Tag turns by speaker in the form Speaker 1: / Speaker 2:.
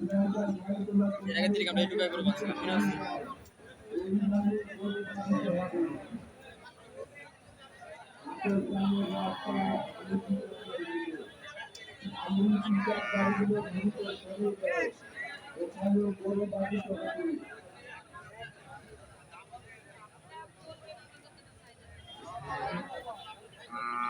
Speaker 1: এর আগে থেকে আমরা এইটুকু করে বাঁচলাম মনে আছে Thank you.